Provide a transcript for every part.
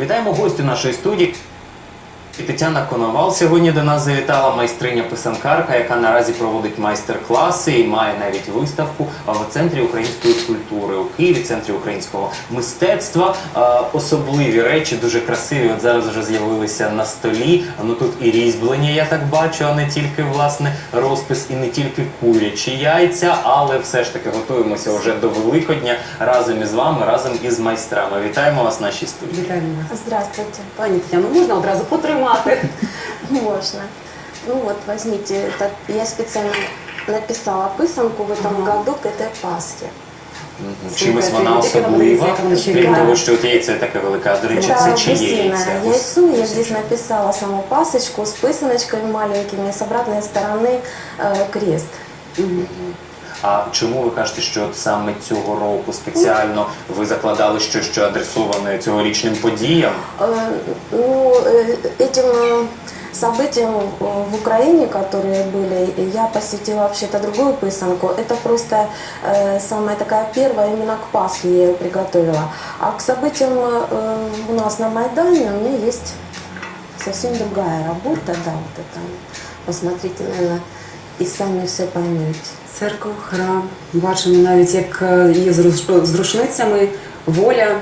Вітаємо гості нашої студії. Тетяна Коновал сьогодні до нас завітала майстриня писанкарка, яка наразі проводить майстер-класи і має навіть виставку в центрі української культури у Києві, центрі українського мистецтва. Особливі речі, дуже красиві. От зараз вже з'явилися на столі. Ну тут і різьблення, я так бачу, а не тільки власне розпис, і не тільки курячі яйця, але все ж таки готуємося вже до Великодня разом із вами, разом із майстрами. Вітаємо вас в нашій студії. Вітаємо. Здравствуйте. Пані Тетяно, можна одразу потримати? Можно. Ну вот, возьмите, это, я специально написала писанку в этом Ага. году к этой Пасхе. Мгм. Слухайте, Чимось вона ну, тільки нам особлива, дивіться, як вона ще крім грає. того, що от яйце таке велике, а до речі, Это це чиє гусиное яйце? яйцо. Я здесь написала саму пасочку с писаночками маленькими, с обратной стороны э, крест. Мгм. А чому ви кажете, що от саме цього року спеціально ви закладали щось, що адресоване цьогорічним подіям? Э, Ну, э, этим э, событиям э, в Украине, которые были, я посетила вообще-то другую писанку. Это просто э, самая такая первая, именно к Пасхе я ее приготовила. А к событиям э, у нас на Майдане у меня есть совсем другая работа, да, вот это. Посмотрите, наверное, и сами все поймете. Церква, храм. Бачимо навіть, як е, є з рушницями, воля.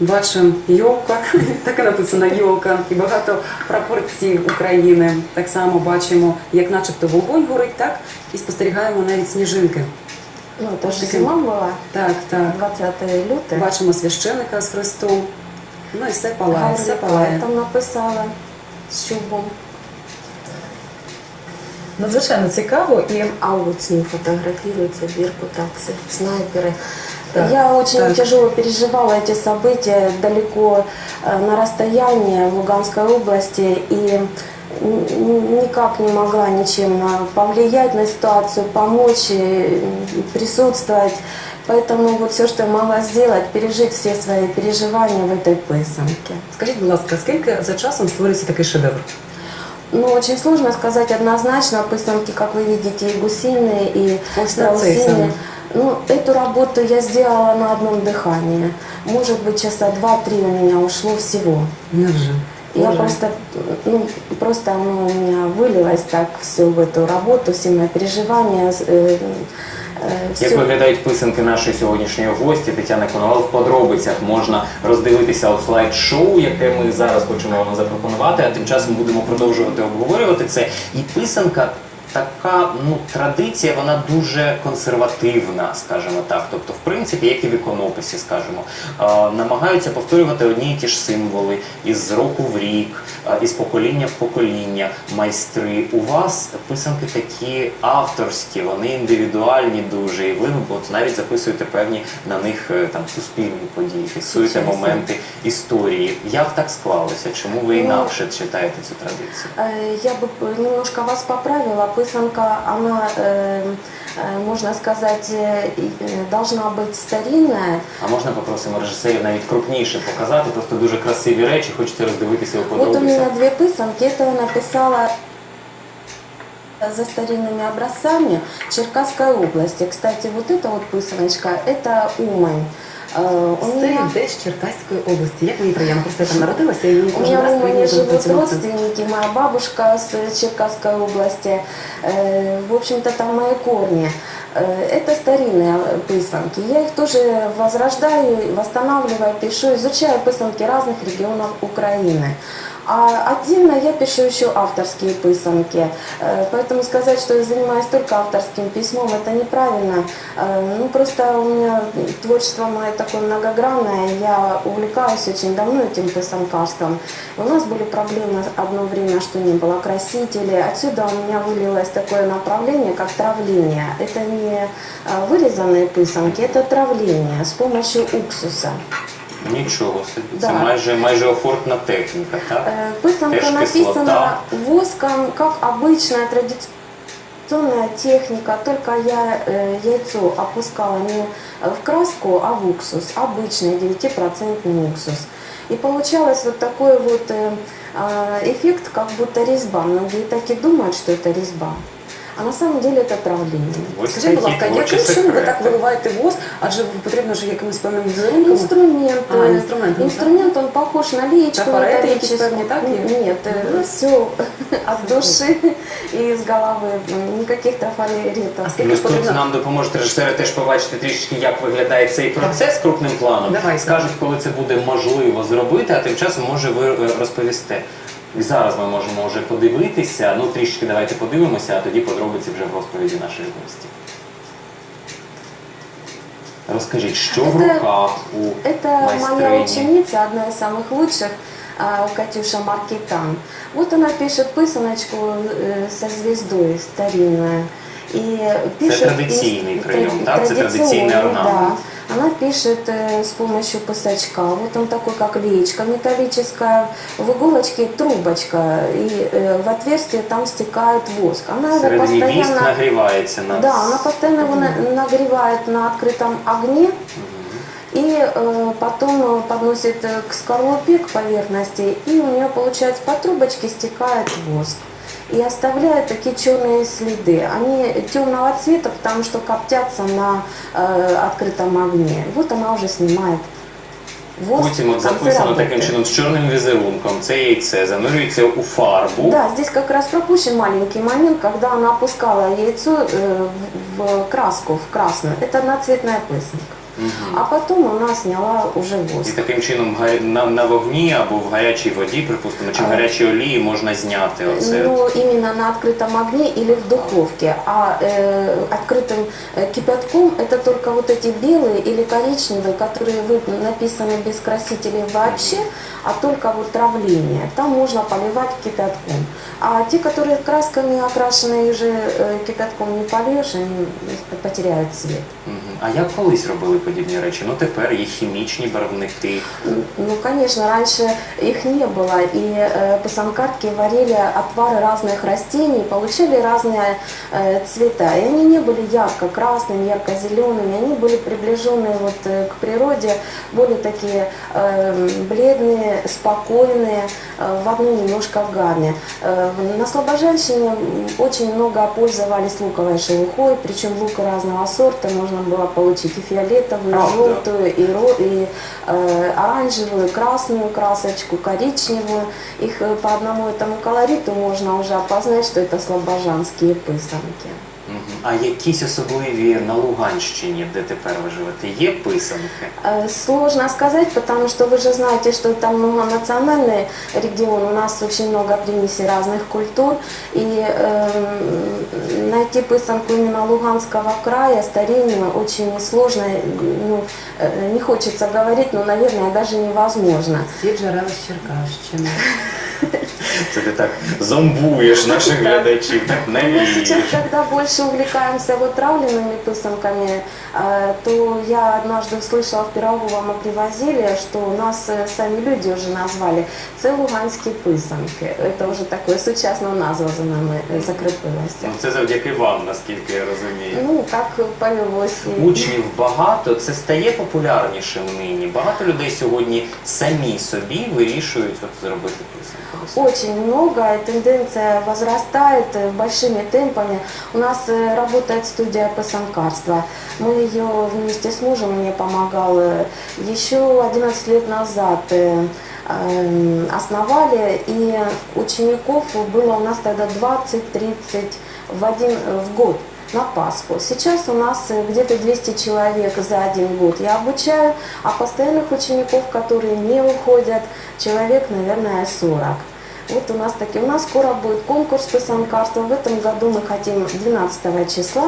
Бачимо йолка, так і написано йолка, і багато прапорців України. Так само бачимо, як начебто вогонь горить, так? І спостерігаємо навіть сніжинки. Ну, же Таким- зима была, Так, так. 20 лютого. Бачимо священика з Христом. Ну і все палає, все палає. там написала с чубом. Надзвичайно цікаво і А вот с ним фотографируются беркутовцы, снайперы. Так, Я очень так. тяжело переживала эти события далеко э, на расстоянии в Луганской области и н- н- никак не могла ничем э, повлиять на ситуацию, помочь, э, присутствовать. Поэтому вот все, что я могла сделать, пережить все свои переживания в этой писанке. Скажіть, будь ласка, скільки за часом створюється такий шедевр? Ну, очень сложно сказать однозначно. Пысанки, как вы видите, и гусиные, и Вот на цей страусиные. самый. Ну, эту работу я сделала на одном дыхании. Может быть, часа два-три у меня ушло всего. Невже? Я Боже. просто, ну, просто оно у меня вылилось так все в эту работу, все мои переживания, э, э, як виглядають писанки нашої сьогоднішньої гості Тетяни Коновал в подробицях можна роздивитися у слайд-шоу, яке ми зараз хочемо вам запропонувати. А тим часом будемо продовжувати обговорювати це. І писанка. Така ну традиція, вона дуже консервативна, скажімо так. Тобто, в принципі, як і в іконописі, скажімо, е, намагаються повторювати одні і ті ж символи із року в рік, е, із покоління в покоління. Майстри у вас писанки такі авторські, вони індивідуальні дуже, і ви от навіть записуєте певні на них е, там суспільні події, фіксуєте моменти історії. Як так склалося? Чому ви Ну, інакше читаєте цю традицію? Э, Я бы немножко вас поправила. Пысанка, она, э, э, можно сказать, э, и, э, должна быть старинная. А можна попросимо режисерів навіть крупніше показати, просто дуже красиві речі, хочете роздивитися у Вот у подробицях. меня две пысанки. Это я написала за старинными образцами Черкасской области. Кстати, вот эта вот пысаночка, это Умань. Э, У Це меня, десь з Черкаської області. Як мені приємно, просто я там народилася, і мені у кожен меня в раз Умане приємно живут бути цьому. родственники, моя бабушка с Черкасской области. Э, В общем-то, там мои корни. Э, Это старинные пысанки. Я их тоже возрождаю, восстанавливаю, пишу, изучаю пысанки разных регионов Украины. А отдельно я пишу еще авторские пысанки. Э, Поэтому сказать, что я занимаюсь только авторским письмом, это неправильно. Э, Ну, просто у меня творчество мое такое многогранное, я увлекаюсь очень давно этим писанкарством. У нас были проблемы одно время, что не было красителей. Отсюда у меня вылилось такое направление, как травление. Это не э, вырезанные пысанки, это травление с помощью уксуса. Нічого собі. Це Да. майже майже офортна техніка, так? Э, Пысанка Теж написана кислота. воском, как обычная традиционная техника, только я э, яйцо опускала не в краску, а в уксус, обычный 9% уксус. И получалось вот такой вот э, а, эффект, как будто резьба. Многие так и думают, что это резьба. А на самом деле это травление. Ось Скажіть, будь такі ласка, творчі яким чином ви секрети. так виливаєте воск? Адже потрібно ж якимось певним візерунком. Инструмент. А, э, инструмент, ну, инструмент, он похож на леечку Трафареты металлическую. какие-то, так, или? Нет, все от души и из головы. М, Никаких трафаретов. А Ну, скільки ж тут потрібно? нам допоможуть режисери теж побачити трішки, як виглядає цей процес крупним планом. Давай. Скажуть, коли це буде можливо зробити, а тим часом може ви е, розповісте. І зараз ми можемо вже подивитися. Ну трішки давайте подивимося, а тоді подробиці вже в розповіді нашої гості. Розкажіть, що в Це- руках у Это моя майстрині? ученица, одна из самых лучших, а, Катюша Маркитан. Вот она пишет писаночку э, со звездой старинную. И пишет традиционный из- прием, тради- да? Это традиционный традиционный, орнамент. Да. Она пишет э, с помощью писачка. Вот он такой, как леечка металлическая. В иголочке трубочка. И э, в отверстие там стекает воск. Она его Всередині віск постоянно... нагрівається на Да, она постоянно его на- нагревает на открытом огне и э, потом э, подносит э, к скорлупе, к поверхности, и у нее, получается, по трубочке стекает воск. И оставляет такие черные следы. Они темного цвета, потому что коптятся на э, открытом огне. Вот она уже снимает воск. Потім от в конце записано работы. таким чином з чорним візерунком. Це яйце занурюється у фарбу. Да, здесь как раз пропущен маленький момент, когда она опускала яйцо э, в, в краску, в красную. Это одноцветная пысанка. Мгм. А потом она сняла уже І воск. таким чином га- на, на вогні або в гарячій воді, припустимо, чи в А. гарячій олії можна зняти оце. Ну, именно на открытом огне или в духовке. А э, открытым э, кипятком это только вот эти белые или коричневые, которые вы, написаны без красителей вообще, а только вот травление. Там можно поливать кипятком. А те, которые красками окрашены, уже э, кипятком не польешь, они потеряют цвет. Мгм. А як колись робили подібні речі? Ну тепер є хімічні барвники. Ну, конечно, раньше их не было, и э, пасанкарки варили отвары разных растений, получали разные э, цвета. И они не были ярко-красными, ярко-зелеными, они были приближенные вот, э, к природе, более такие э, бледные, спокойные, э, в одной немножко гамме. Э, на Слобожанщине очень много пользовались луковой шелухой, причем лука разного сорта можно было получить и фиолетовую, и желтую, и, ро- и э, оранжевую, красную красочку, коричневую. Их э, по одному этому колориту можно уже опознать, что это слобожанские писанки. Мгм. А якісь особливі на Луганщині, де тепер ви живете, є писанки? Э, Сложно сказать, потому что вы же знаете, что это многонациональный регион, у нас очень много примесей разных культур, и эм, найти пысанку именно Луганского края, старинную, очень сложно, ну, э, не хочется говорить, но, наверное, даже невозможно. Ці джерела з Черкащини. Це ти так зомбуєш наших глядачів, так Мы навієш. сейчас, когда больше увлекаемся вот травленными пысанками, э, то я однажды услышала в Пирогово мы привозили, что у нас э, сами люди уже назвали це луганські писанки. Это уже такое сучасна назва за нами е, закріпилася. Ну це завдяки вам, наскільки я розумію. Ну, так повелось. і- Учнів багато, це стає популярнішим нині. Багато людей сьогодні самі собі вирішують от зробити писанку. Очень много, и тенденция возрастает э, большими темпами. У нас э, работает студия пасанкарства. Мы ее вместе с мужем мне помогал э, еще 11 лет назад э, э, основали, и учеников было у нас тогда 20-30 в, один, в год на Пасху. Сейчас у нас где-то 200 человек за один год я обучаю, а постоянных учеников, которые не уходят, человек, наверное, 40. Вот у нас такие. У нас скоро будет конкурс писанкарства. В этом году мы хотим 12 числа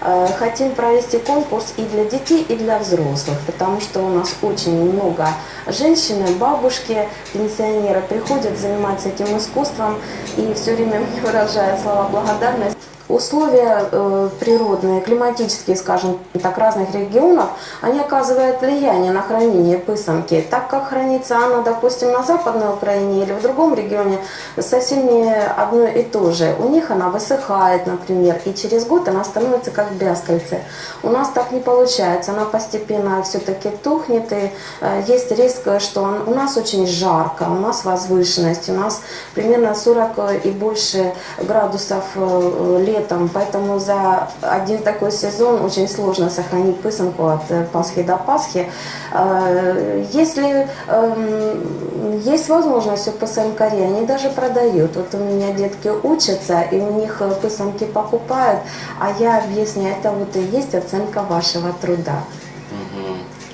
э, хотим провести конкурс и для детей, и для взрослых, потому что у нас очень много женщин, бабушки, пенсионеры приходят заниматься этим искусством и все время выражают слова благодарности. Условия э, природные, климатические, скажем так, разных регионов, они оказывают влияние на хранение пысанки. Так как хранится она, допустим, на Западной Украине или в другом регионе, совсем не одно и то же. У них она высыхает, например, и через год она становится как бяскальце. У нас так не получается, она постепенно все-таки тухнет, и э, есть риск, что он- у нас очень жарко, у нас возвышенность, у нас примерно 40 и больше градусов э, лет летом, поэтому за один такой сезон очень сложно сохранить пысанку от э, Пасхи до Пасхи. Э, Если эм, есть возможность у пысанкарей, они даже продают. Вот у меня детки учатся, и у них э, пысанки покупают, а я объясняю, это вот и есть оценка вашего труда.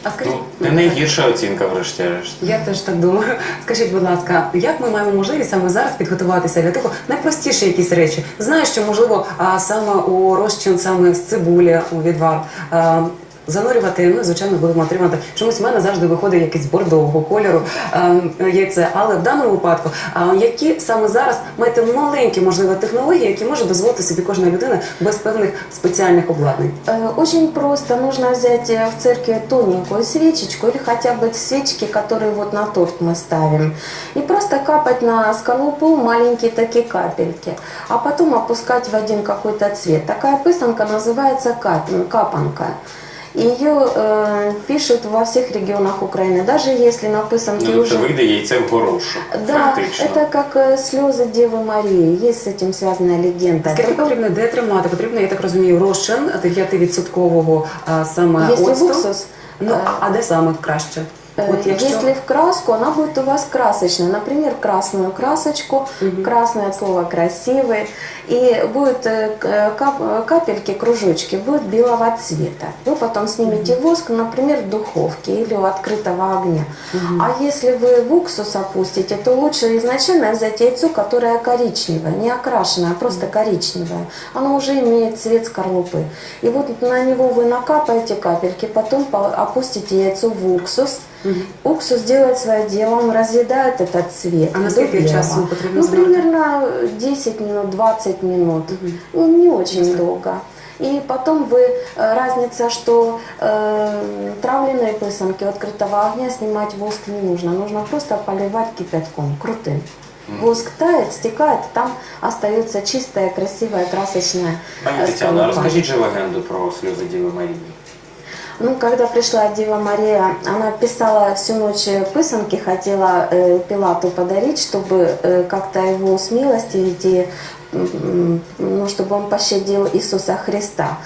А скажіть, Ну, не найгірша оцінка, врешті-решт. Я теж так думаю. Скажіть, будь ласка, як ми маємо можливість саме зараз підготуватися для того найпростіші якісь речі? Знаю, що можливо а, саме у розчин саме з цибулі у відвар. а, Занурювати, ну звичайно, будемо отримати. Чомусь в мене завжди виходить якийсь бордового кольору а, яйце. Але в даному випадку, а, які саме зараз маєте маленькі можливо технології, які може дозволити собі кожна людина без певних спеціальних обладнань? Э, Очень просто. Нужно взять э, в церкви тоненькую свечечку или хотя бы свечки, которые вот на торт мы ставим. И просто капать на скорлупу маленькие такие капельки. А потом опускать в один какой-то цвет. Такая пысанка называется кап- капанка. Ее э, пишут во всех регионах Украины. Даже если на пысанке Ну, уже... це вийде яйце в горошок, Да, фактично. это как э, слезы Девы Марии. Есть с этим связанная легенда. Скільки потрібно де тримати? Потрібно, я так розумію, розчин 9% а, саме Если в оцту. уксус, Ну, э, а де саме краще? Э, От якщо Если в краску, она будет у вас красочная. Например, красную красочку, красный от слова красивый. И будет э, э, кап- капельки, кружочки будут белого цвета. Вы потом снимете воск, например, в духовке или у открытого огня. А если вы в уксус опустите, то лучше изначально взять яйцо, которое коричневое, не окрашенное, а просто коричневое. Оно уже имеет цвет скорлупы. И вот на него вы накапаете капельки, потом по- опустите яйцо в уксус. Уксус делает свое дело, он разъедает этот цвет. А до насколько белого. часу потребно Ну, заморозить? примерно 10 минут, 20 минут. Ну, не очень долго. И потом вы, э, разница, что э, травленные пысанки у открытого огня снимать воск не нужно. Нужно просто поливать кипятком, крутым. Воск тает, стекает, там остается чистая, красивая, красочная Пані э, Тетяно, а скорлупа. розкажіть же легенду про сльози Діви Марії. Ну, когда пришла Дева Мария, она писала всю ночь пысанки, хотела э, Пилату подарить, чтобы э, как-то его смилостивить и м, ну, чтобы он пощадил Иисуса Христа.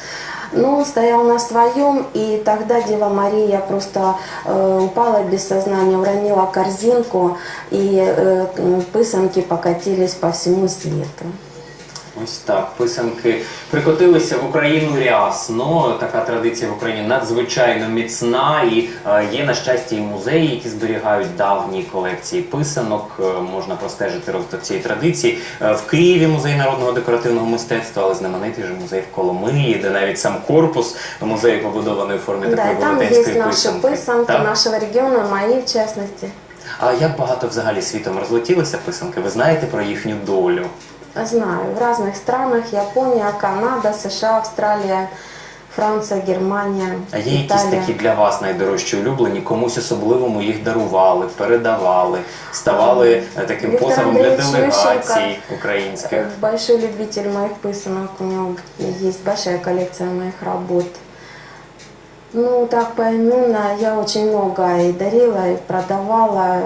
Но он стоял на своем, и тогда Дева Мария просто э, упала без сознания, уронила корзинку, и э, пысанки покатились по всему свету. Ось так, писанки прикотилися в Україну рясно. Така традиція в Україні надзвичайно міцна. І е, є на щастя і музеї, які зберігають давні колекції писанок. Е, можна простежити розвиток цієї традиції. Е, в Києві музей народного декоративного мистецтва, але знаменитий же музей в Коломиї, де навіть сам корпус музею побудований у формі Да, такої велетенської есть наши писанки. Так? нашего региона, мои в частности. А як багато взагалі світом розлетілися писанки? Ви знаєте про їхню долю? Знаю, в разных странах, Япония, Канада, США, Австралия, Франция, Германия, А є якісь Италия. такі для вас найдорожчі улюблені, комусь особливому їх дарували, передавали, ставали е, таким Віктор пособом для Андрійович делегацій Ющенко. українських. Э, Большой любитель моих пысанок, у него есть большая коллекция моих работ. Ну, так поименно я очень много и дарила, и продавала.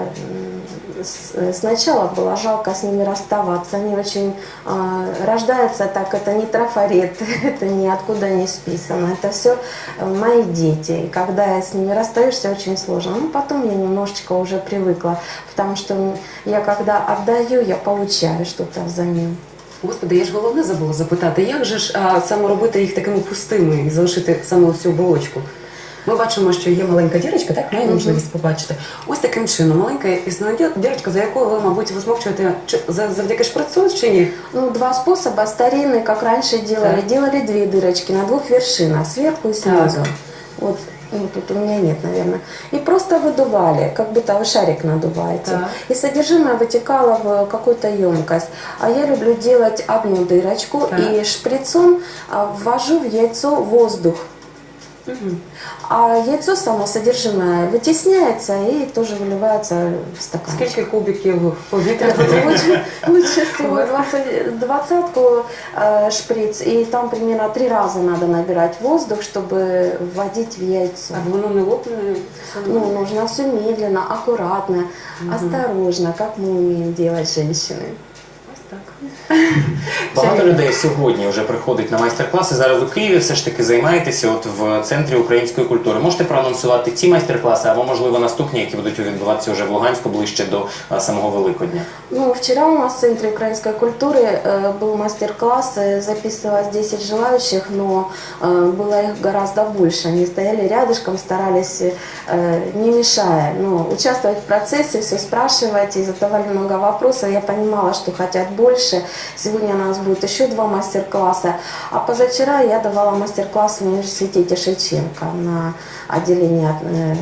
Э, Сначала было жалко с ними расставаться. Они очень а, рождаются так, это не трафарет, это ниоткуда не списано. Это все мои дети. И когда я с ними расстаешься, очень сложно. Ну, потом я немножечко уже привыкла, потому что я когда отдаю, я получаю что-то взамен. Господи, я ж головне забула запитати, як же ж а, саме робити їх такими пустими і залишити саме цю оболочку? Ми бачимо, що є маленька дірочка, так маємо можливість побачити. Ось таким чином, маленька існує дір- дірочка, за якою ви, мабуть, висмокчуєте чи за- завдяки шприцу чи ні? Ну, два способа старинные, как раньше делали. Так. Делали две дырочки на двух вершинах, сверху и снизу. Вот ну, тут у меня нет, наверное. И просто выдували, как будто вы шарик надуваете. Так. И содержимое вытекало в какую-то емкость. А я люблю делать одну дырочку Так. и шприцом а, ввожу в яйцо воздух. А яйцо само содержимое вытесняется и тоже выливается в стакан. Скільки кубиків повітря Это потрібно? лучше, лучше всего 20, двадцатку э, шприц, и там примерно три раза надо набирать воздух, чтобы вводить в яйцо. А воно не лопне? Ну, нужно все медленно, аккуратно, осторожно, как мы умеем делать женщины. Ось так. Багато людей сьогодні вже приходить на майстер-класи. Зараз у Києві все ж таки займаєтеся от в центрі української культури. Можете проанонсувати ці майстер-класи або можливо наступні, які будуть відбуватися вже в Луганську ближче до а, самого Великодня. Ну, вчера у нас в Центре украинской культуры э, был мастер-класс, э, записывалось 10 желающих, но э, было их гораздо больше. Они стояли рядышком, старались, э, не мешая, но участвовать в процессе, все спрашивать и задавали много вопросов. Я понимала, что хотят больше. Сегодня у нас будет еще два мастер-класса. А позавчера я давала мастер-класс в университете Шевченко на отделении э,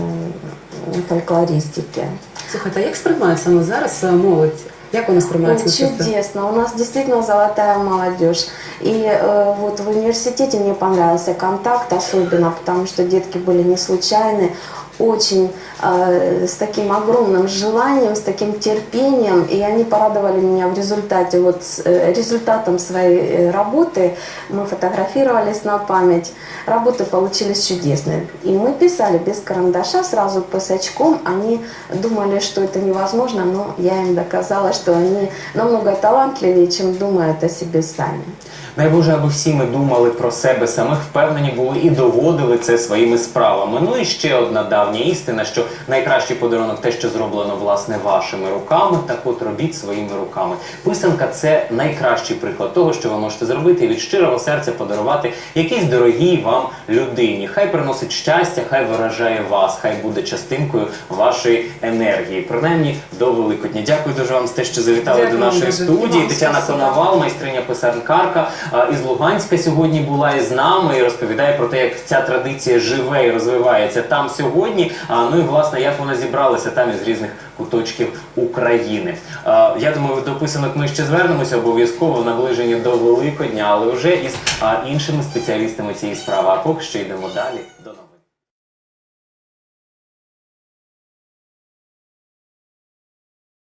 фольклористики. Слухайте, а як сприймають саме зараз молодь? Як це мистецтво? чудесно. У нас действительно золотая молодежь. И э, вот в университете мне понравился контакт особенно, потому что детки были не случайны, очень э, с таким огромным желанием, с таким терпением, и они порадовали меня в результате, вот с, э, результатом своей э, работы. Мы фотографировались на память. Работы получились чудесные. И мы писали без карандаша, сразу писачком. Они думали, что это невозможно, но я им доказала, что они намного талантливее, чем думают о себе сами. Дай Боже, аби всі ми думали про себе самих, впевнені були і доводили це своїми справами. Ну і ще одна давня істина, що найкращий подарунок те, що зроблено власне вашими руками, так от робіть своїми руками. Писанка це найкращий приклад того, що ви можете зробити і від щирого серця подарувати якійсь дорогій вам людині. Хай приносить щастя, хай виражає вас, хай буде частинкою вашої енергії. Принаймні до Великодня. Дякую дуже вам за те, що завітали Дякую до нашої студії. Тетяна. Коновал, майстриня писанкарка із Луганська сьогодні була із нами і розповідає про те, як ця традиція живе і розвивається там сьогодні. Ну і власне як вона зібралася там із різних куточків України. Я думаю, до писанок ми ще звернемося обов'язково в наближенні до Великодня, але вже із іншими спеціалістами цієї справи. А поки що йдемо далі до новин.